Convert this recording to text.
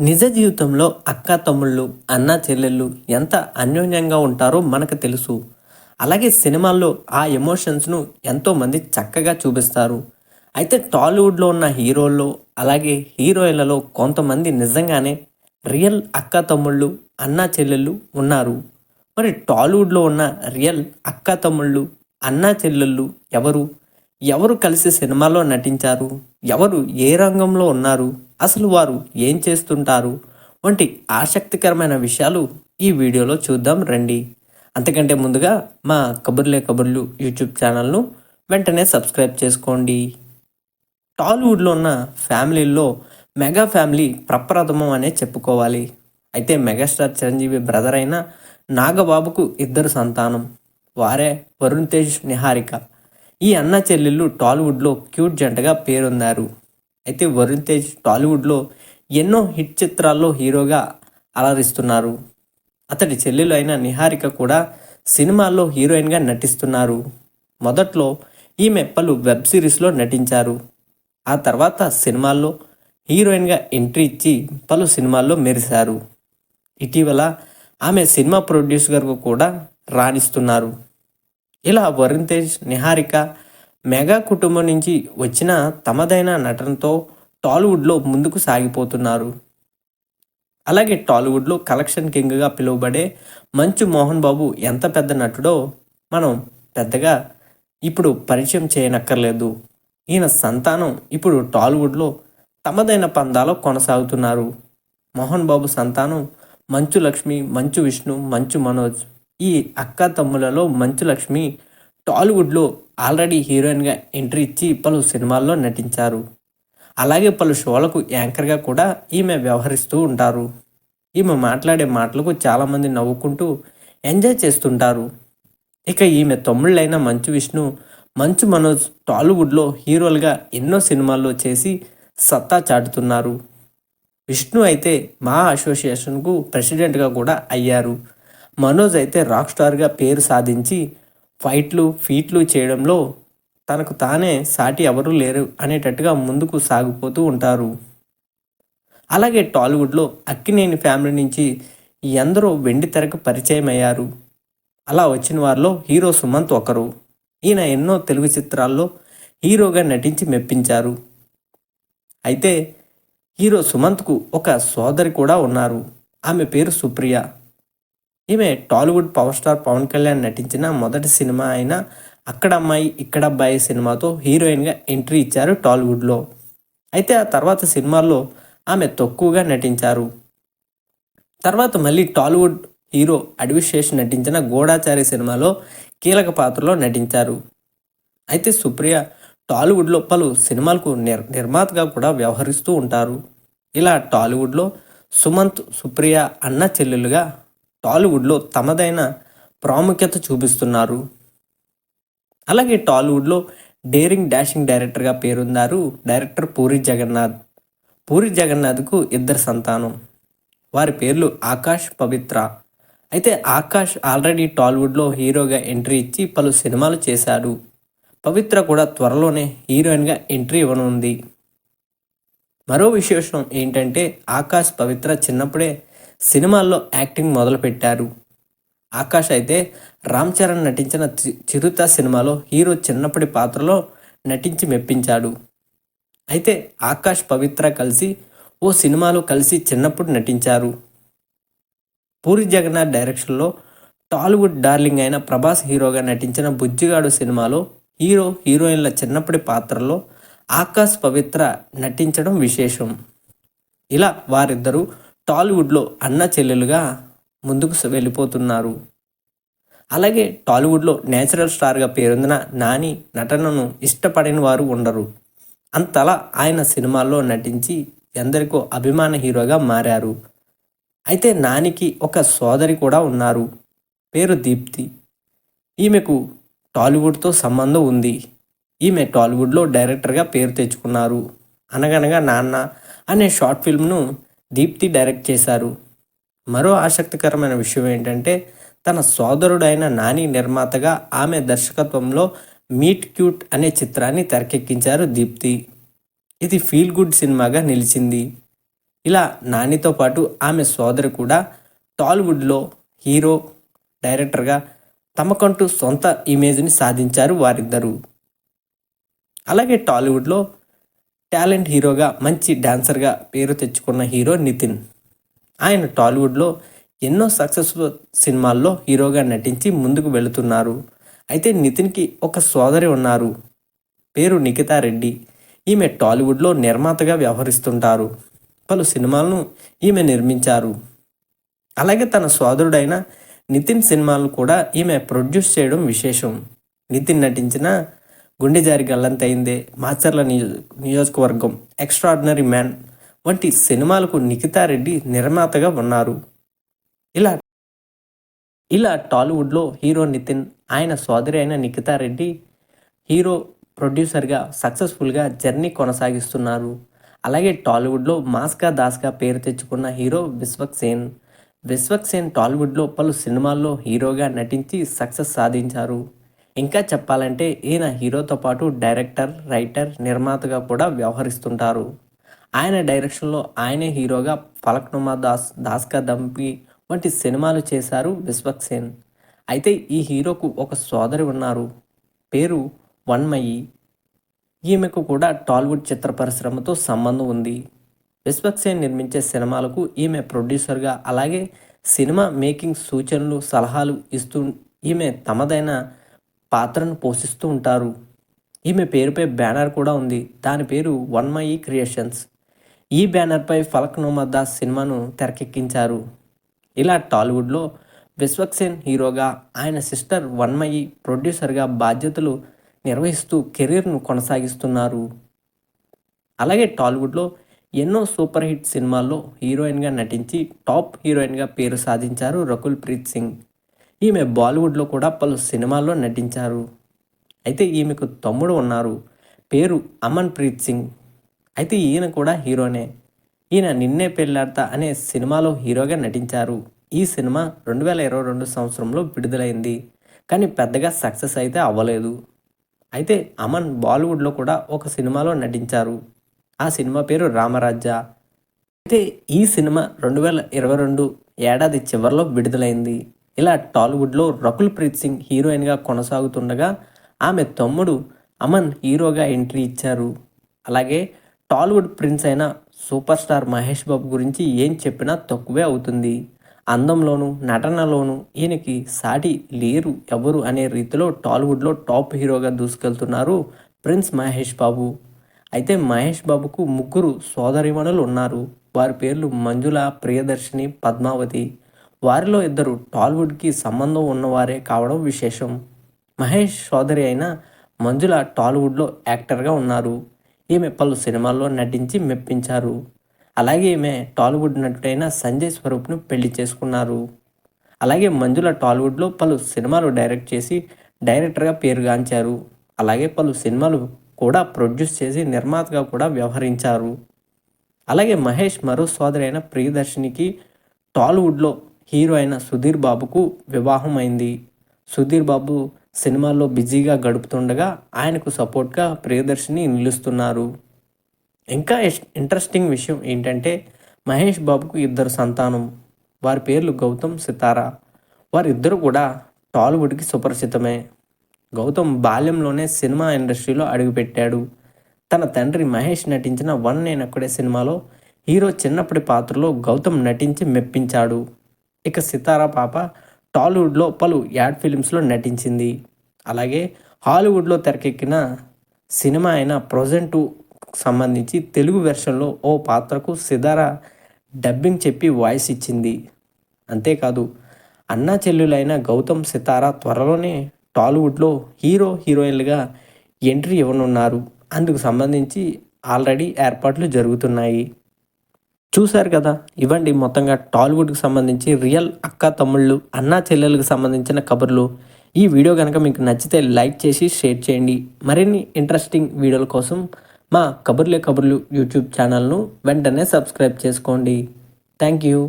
నిజ జీవితంలో అక్క తమ్ముళ్ళు అన్న చెల్లెళ్ళు ఎంత అన్యోన్యంగా ఉంటారో మనకు తెలుసు. అలాగే సినిమాల్లో ఆ ఎమోషన్స్ను ఎంతోమంది చక్కగా చూపిస్తారు. అయితే టాలీవుడ్లో ఉన్న హీరోల్లో అలాగే హీరోయిన్లలో కొంతమంది నిజంగానే రియల్ అక్క తమ్ముళ్ళు అన్న చెల్లెళ్ళు ఉన్నారు. మరి టాలీవుడ్లో ఉన్న రియల్ అక్క తమ్ముళ్ళు అన్న చెల్లెళ్ళు ఎవరు? ఎవరు కలిసి సినిమాలో నటించారు? ఎవరు ఏ రంగంలో ఉన్నారు? అసలు వారు ఏం చేస్తుంటారు? వంటి ఆసక్తికరమైన విషయాలు ఈ వీడియోలో చూద్దాం రండి. అంతకంటే ముందుగా మా కబుర్లే కబుర్లు యూట్యూబ్ ఛానల్ను వెంటనే సబ్స్క్రైబ్ చేసుకోండి. టాలీవుడ్లో ఉన్న ఫ్యామిలీల్లో మెగా ఫ్యామిలీ ప్రప్రథమం అనే చెప్పుకోవాలి. అయితే మెగాస్టార్ చిరంజీవి బ్రదర్ అయిన నాగబాబుకు ఇద్దరు సంతానం. వారే వరుణ్ తేజ్ నిహారిక. ఈ అన్న చెల్లెళ్ళు టాలీవుడ్లో క్యూట్ జంటగా పేరొందారు. అయితే వరుణ్ తేజ్ టాలీవుడ్లో ఎన్నో హిట్ చిత్రాల్లో హీరోగా అలరిస్తున్నారు. అతడి చెల్లెలు అయిన నిహారిక కూడా సినిమాల్లో హీరోయిన్గా నటిస్తున్నారు. మొదట్లో ఈమె పలు వెబ్ సిరీస్లో నటించారు. ఆ తర్వాత సినిమాల్లో హీరోయిన్గా ఎంట్రీ ఇచ్చి పలు సినిమాల్లో మెరిశారు. ఇటీవల ఆమె సినిమా ప్రొడ్యూసర్గా కూడా రాణిస్తున్నారు. ఇలా వరుణ్ తేజ్ నిహారిక మెగా కుటుంబం నుంచి వచ్చిన తమదైన నటనతో టాలీవుడ్లో ముందుకు సాగిపోతున్నారు. అలాగే టాలీవుడ్లో కలెక్షన్ కింగ్గా పిలువబడే మంచు మోహన్ బాబు ఎంత పెద్ద నటుడో మనం పెద్దగా ఇప్పుడు పరిచయం చేయనక్కర్లేదు. ఈయన సంతానం ఇప్పుడు టాలీవుడ్లో తమదైన పందాలో కొనసాగుతున్నారు. మోహన్ బాబు సంతానం మంచు లక్ష్మి మంచు విష్ణు మంచు మనోజ్ ఈ అక్క తమ్ములలో మంచు లక్ష్మి టాలీవుడ్లో ఆల్రెడీ హీరోయిన్గా ఎంట్రీ ఇచ్చి పలు సినిమాల్లో నటించారు. అలాగే పలు షోలకు యాంకర్గా కూడా ఈమె వ్యవహరిస్తూ ఉంటారు. ఈమె మాట్లాడే మాటలకు చాలామంది నవ్వుకుంటూ ఎంజాయ్ చేస్తుంటారు. ఇక ఈమె తమ్ముళ్ళైన మంచు విష్ణు మంచు మనోజ్ టాలీవుడ్లో హీరోలుగా ఎన్నో సినిమాల్లో చేసి సత్తా చాటుతున్నారు. విష్ణు అయితే మా అసోసియేషన్కు ప్రెసిడెంట్గా కూడా అయ్యారు. మనోజ్ అయితే రాక్ స్టార్గా పేరు సాధించి ఫైట్లు ఫీట్లు చేయడంలో తనకు తానే సాటి ఎవరూ లేరు అనేటట్టుగా ముందుకు సాగిపోతూ ఉంటారు. అలాగే టాలీవుడ్లో అక్కినేని ఫ్యామిలీ నుంచి ఎందరో వెండి తెరకు పరిచయం అయ్యారు అలా వచ్చిన వారిలో హీరో సుమంత్ ఒకరు. ఈయన ఎన్నో తెలుగు చిత్రాల్లో హీరోగా నటించి మెప్పించారు. అయితే హీరో సుమంత్కు ఒక సోదరి కూడా ఉన్నారు. ఆమె పేరు సుప్రియ. ఈమె Tollywood power star Pawan Kalyan నటించిన మొదటి సినిమా అయిన అక్కడ అమ్మాయి ఇక్కడ అబ్బాయి సినిమాతో హీరోయిన్గా ఎంట్రీ ఇచ్చారు టాలీవుడ్లో. అయితే ఆ తర్వాత సినిమాల్లో ఆమె తక్కువగా నటించారు. తర్వాత మళ్ళీ టాలీవుడ్ హీరో అడ్విశేష్ నటించిన గోడాచారి సినిమాలో కీలక పాత్రలో నటించారు. అయితే సుప్రియ టాలీవుడ్లో పలు సినిమాలకు నిర్ నిర్మాతగా కూడా వ్యవహరిస్తూ ఉంటారు. ఇలా టాలీవుడ్లో సుమంత్ సుప్రియ అన్న చెల్లెలుగా టాలీవుడ్లో తమదైన ప్రాముఖ్యత చూపిస్తున్నారు. అలాగే టాలీవుడ్లో డేరింగ్ డాషింగ్ డైరెక్టర్గా పేరున్నారు డైరెక్టర్ పూరి జగన్నాథ్. పూరి జగన్నాథ్కు ఇద్దరు సంతానం. వారి పేర్లు ఆకాష్ పవిత్ర. అయితే ఆకాష్ ఆల్రెడీ టాలీవుడ్లో హీరోగా ఎంట్రీ ఇచ్చి పలు సినిమాలు చేశాడు. పవిత్ర కూడా త్వరలోనే హీరోయిన్గా ఎంట్రీ ఇవ్వనుంది. మరో విశేషం ఏంటంటే ఆకాష్ పవిత్ర చిన్నప్పుడే సినిమాల్లో యాక్టింగ్ మొదలుపెట్టారు. ఆకాష్ అయితే రామ్ చరణ్ నటించిన చి- చిరుత సినిమాలో హీరో చిన్నప్పటి పాత్రలో నటించి మెప్పించాడు. అయితే ఆకాష్ పవిత్ర కలిసి ఓ సినిమాలో కలిసి చిన్నప్పుడు నటించారు. పూరి జగన్నాథ్ డైరెక్షన్లో టాలీవుడ్ డార్లింగ్ అయిన ప్రభాస్ హీరోగా నటించిన బుజ్జిగాడు సినిమాలో హీరో హీరోయిన్ల చిన్నప్పటి పాత్రలో ఆకాష్ పవిత్ర నటించడం విశేషం. ఇలా వారిద్దరూ టాలీవుడ్లో అన్న చెల్లెలుగా ముందుకు వెళ్ళిపోతున్నారు. అలాగే టాలీవుడ్లో నేచురల్ స్టార్గా పేరొందిన నాని నటనను ఇష్టపడిన వారు ఉండరు. అంతలా ఆయన సినిమాల్లో నటించి ఎందరికో అభిమాన హీరోగా మారారు. అయితే నానికి ఒక సోదరి కూడా ఉన్నారు. పేరు దీప్తి. ఈమెకు టాలీవుడ్తో సంబంధం ఉంది. ఈమె టాలీవుడ్లో డైరెక్టర్గా పేరు తెచ్చుకున్నారు. అనగనగా నాన్న అనే షార్ట్ ఫిల్మ్ను దీప్తి డైరెక్ట్ చేశారు. మరో ఆసక్తికరమైన విషయం ఏంటంటే తన సోదరుడైన నాని నిర్మాతగా ఆమె దర్శకత్వంలో మీట్ క్యూట్ అనే చిత్రాన్ని తెరకెక్కించారు దీప్తి. ఇది ఫీల్ గుడ్ సినిమాగా నిలిచింది. ఇలా నానితో పాటు ఆమె సోదరు కూడా టాలీవుడ్లో హీరో డైరెక్టర్గా తమకంటూ సొంత ఇమేజ్ని సాధించారు వారిద్దరూ. అలాగే టాలీవుడ్లో టాలెంట్ హీరోగా మంచి డాన్సర్గా పేరు తెచ్చుకున్న హీరో నితిన్. ఆయన టాలీవుడ్లో ఎన్నో సక్సెస్ఫుల్ సినిమాల్లో హీరోగా నటించి ముందుకు వెళుతున్నారు. అయితే నితిన్కి ఒక సోదరి ఉన్నారు. పేరు నిఖితా రెడ్డి. ఈమె టాలీవుడ్లో నిర్మాతగా వ్యవహరిస్తుంటారు. పలు సినిమాలను ఈమె నిర్మించారు. అలాగే తన సోదరుడైన నితిన్ సినిమాలను కూడా ఈమె ప్రొడ్యూస్ చేయడం విశేషం. నితిన్ నటించిన గుండె జారి గల్లంతైందే మాచర్ల నియో నియోజకవర్గం ఎక్స్ట్రాడినరీ మ్యాన్ వంటి సినిమాలకు నిఖితారెడ్డి నిర్మాతగా ఉన్నారు. ఇలా ఇలా టాలీవుడ్లో హీరో నితిన్ ఆయన సోదరి అయిన నిఖితారెడ్డి హీరో ప్రొడ్యూసర్గా సక్సెస్ఫుల్గా జర్నీ కొనసాగిస్తున్నారు. అలాగే టాలీవుడ్లో మాస్కా దాస్గా పేరు తెచ్చుకున్న హీరో విశ్వక్ సేన్ విశ్వక్ సేన్ టాలీవుడ్లో పలు సినిమాల్లో హీరోగా నటించి సక్సెస్ సాధించారు. ఇంకా చెప్పాలంటే ఈయన హీరోతో పాటు డైరెక్టర్ రైటర్ నిర్మాతగా కూడా వ్యవహరిస్తుంటారు. ఆయన డైరెక్షన్లో ఆయనే హీరోగా ఫలక్నుమా దాస్ దాస్కా దంపి వంటి సినిమాలు చేశారు విశ్వక్ సేన్. అయితే ఈ హీరోకు ఒక సోదరి ఉన్నారు. పేరు వన్మయి. ఈమెకు కూడా టాలీవుడ్ చిత్ర పరిశ్రమతో సంబంధం ఉంది. విశ్వక్సేన్ నిర్మించే సినిమాలకు ఈమె ప్రొడ్యూసర్గా అలాగే సినిమా మేకింగ్ సూచనలు సలహాలు ఇస్తూ ఈమె తమదైన పాత్రను పోషిస్తూ ఉంటారు. ఈమె పేరుపై బ్యానర్ కూడా ఉంది. దాని పేరు వన్ మై క్రియేషన్స్. ఈ బ్యానర్పై ఫలక్ నోమద్ దాస్ సినిమాను తెరకెక్కించారు. ఇలా టాలీవుడ్లో విశ్వక్సేన్ హీరోగా ఆయన సిస్టర్ వన్మయి ప్రొడ్యూసర్గా బాధ్యతలు నిర్వహిస్తూ కెరీర్ను కొనసాగిస్తున్నారు. అలాగే టాలీవుడ్లో ఎన్నో సూపర్ హిట్ సినిమాల్లో హీరోయిన్గా నటించి టాప్ హీరోయిన్గా పేరు సాధించారు రకుల్ ప్రీత్ సింగ్. ఈమె బాలీవుడ్లో కూడా పలు సినిమాల్లో నటించారు. అయితే ఈమెకు తమ్ముడు ఉన్నారు. పేరు అమన్ ప్రీత్ సింగ్. అయితే ఈయన కూడా హీరోనే. ఈయన నిన్నే పెళ్ళాడతా అనే సినిమాలో హీరోగా నటించారు. ఈ సినిమా రెండు వేల ఇరవై రెండు సంవత్సరంలో విడుదలైంది. కానీ పెద్దగా సక్సెస్ అయితే అవ్వలేదు. అయితే అమన్ బాలీవుడ్లో కూడా ఒక సినిమాలో నటించారు. ఆ సినిమా పేరు రామరాజ్య. అయితే ఈ సినిమా రెండు వేల ఇరవై రెండు ఏడాది చివరిలో విడుదలైంది. ఇలా టాలీవుడ్లో రకుల్ ప్రీత్ సింగ్ హీరోయిన్గా కొనసాగుతుండగా ఆమె తమ్ముడు అమన్ హీరోగా ఎంట్రీ ఇచ్చారు. అలాగే టాలీవుడ్ ప్రిన్స్ అయిన సూపర్ స్టార్ మహేష్ బాబు గురించి ఏం చెప్పినా తక్కువే అవుతుంది. అందంలోను నటనలోను ఈయనకి సాటి లేరు ఎవరు అనే రీతిలో టాలీవుడ్లో టాప్ హీరోగా దూసుకెళ్తున్నారు ప్రిన్స్ మహేష్ బాబు. అయితే మహేష్ బాబుకు ముగ్గురు సోదరిమణులు ఉన్నారు. వారి పేర్లు మంజుల ప్రియదర్శిని పద్మావతి. వారిలో ఇద్దరు టాలీవుడ్కి సంబంధం ఉన్నవారే కావడం విశేషం. మహేష్ సోదరి అయిన మంజుల టాలీవుడ్లో యాక్టర్గా ఉన్నారు. ఈమె పలు సినిమాల్లో నటించి మెప్పించారు. అలాగే ఈమె టాలీవుడ్ నటుడైన సంజయ్ స్వరూప్ను పెళ్ళి చేసుకున్నారు. అలాగే మంజుల టాలీవుడ్లో పలు సినిమాలు డైరెక్ట్ చేసి డైరెక్టర్గా పేరుగాంచారు. అలాగే పలు సినిమాలు కూడా ప్రొడ్యూస్ చేసి నిర్మాతగా కూడా వ్యవహరించారు. అలాగే మహేష్ మరో సోదరి అయిన ప్రియదర్శినికి టాలీవుడ్లో హీరో అయిన సుధీర్ బాబుకు వివాహం అయింది సుధీర్ బాబు సినిమాల్లో బిజీగా గడుపుతుండగా ఆయనకు సపోర్ట్గా ప్రియదర్శిని నిలుస్తున్నారు. ఇంకా ఇంట్రెస్టింగ్ విషయం ఏంటంటే మహేష్ బాబుకు ఇద్దరు సంతానం. వారి పేర్లు గౌతమ్ సితారా. వారిద్దరు కూడా టాలీవుడ్కి సుపరిచితమే. గౌతమ్ బాల్యంలోనే సినిమా ఇండస్ట్రీలో అడుగుపెట్టాడు. తన తండ్రి మహేష్ నటించిన వన్ నేనక్కడే సినిమాలో హీరో చిన్నప్పటి పాత్రలో గౌతమ్ నటించి మెప్పించాడు. ఇక సితారా పాప టాలీవుడ్లో పలు యాడ్ ఫిలిమ్స్లో నటించింది. అలాగే హాలీవుడ్లో తెరకెక్కిన సినిమా అయిన ప్రొజెంట్ సంబంధించి తెలుగు వెర్షన్లో ఓ పాత్రకు సిదారా డబ్బింగ్ చెప్పి వాయిస్ ఇచ్చింది. అంతేకాదు అన్నా చెల్లెలైన గౌతమ్ సితారా త్వరలోనే టాలీవుడ్లో హీరో హీరోయిన్లుగా ఎంట్రీ ఇవ్వనున్నారు. అందుకు సంబంధించి ఆల్రెడీ ఏర్పాట్లు జరుగుతున్నాయి. చూశారు కదా? ఇవ్వండి మొత్తంగా టాలీవుడ్కి సంబంధించి రియల్ అక్క తమ్ముళ్ళు అన్నా చెల్లెలకు సంబంధించిన కబుర్లు. ఈ వీడియో కనుక మీకు నచ్చితే లైక్ చేసి షేర్ చేయండి. మరిన్ని ఇంట్రెస్టింగ్ వీడియోల కోసం మా కబుర్లే కబుర్లు యూట్యూబ్ ఛానల్ను వెంటనే సబ్స్క్రైబ్ చేసుకోండి. Thank you.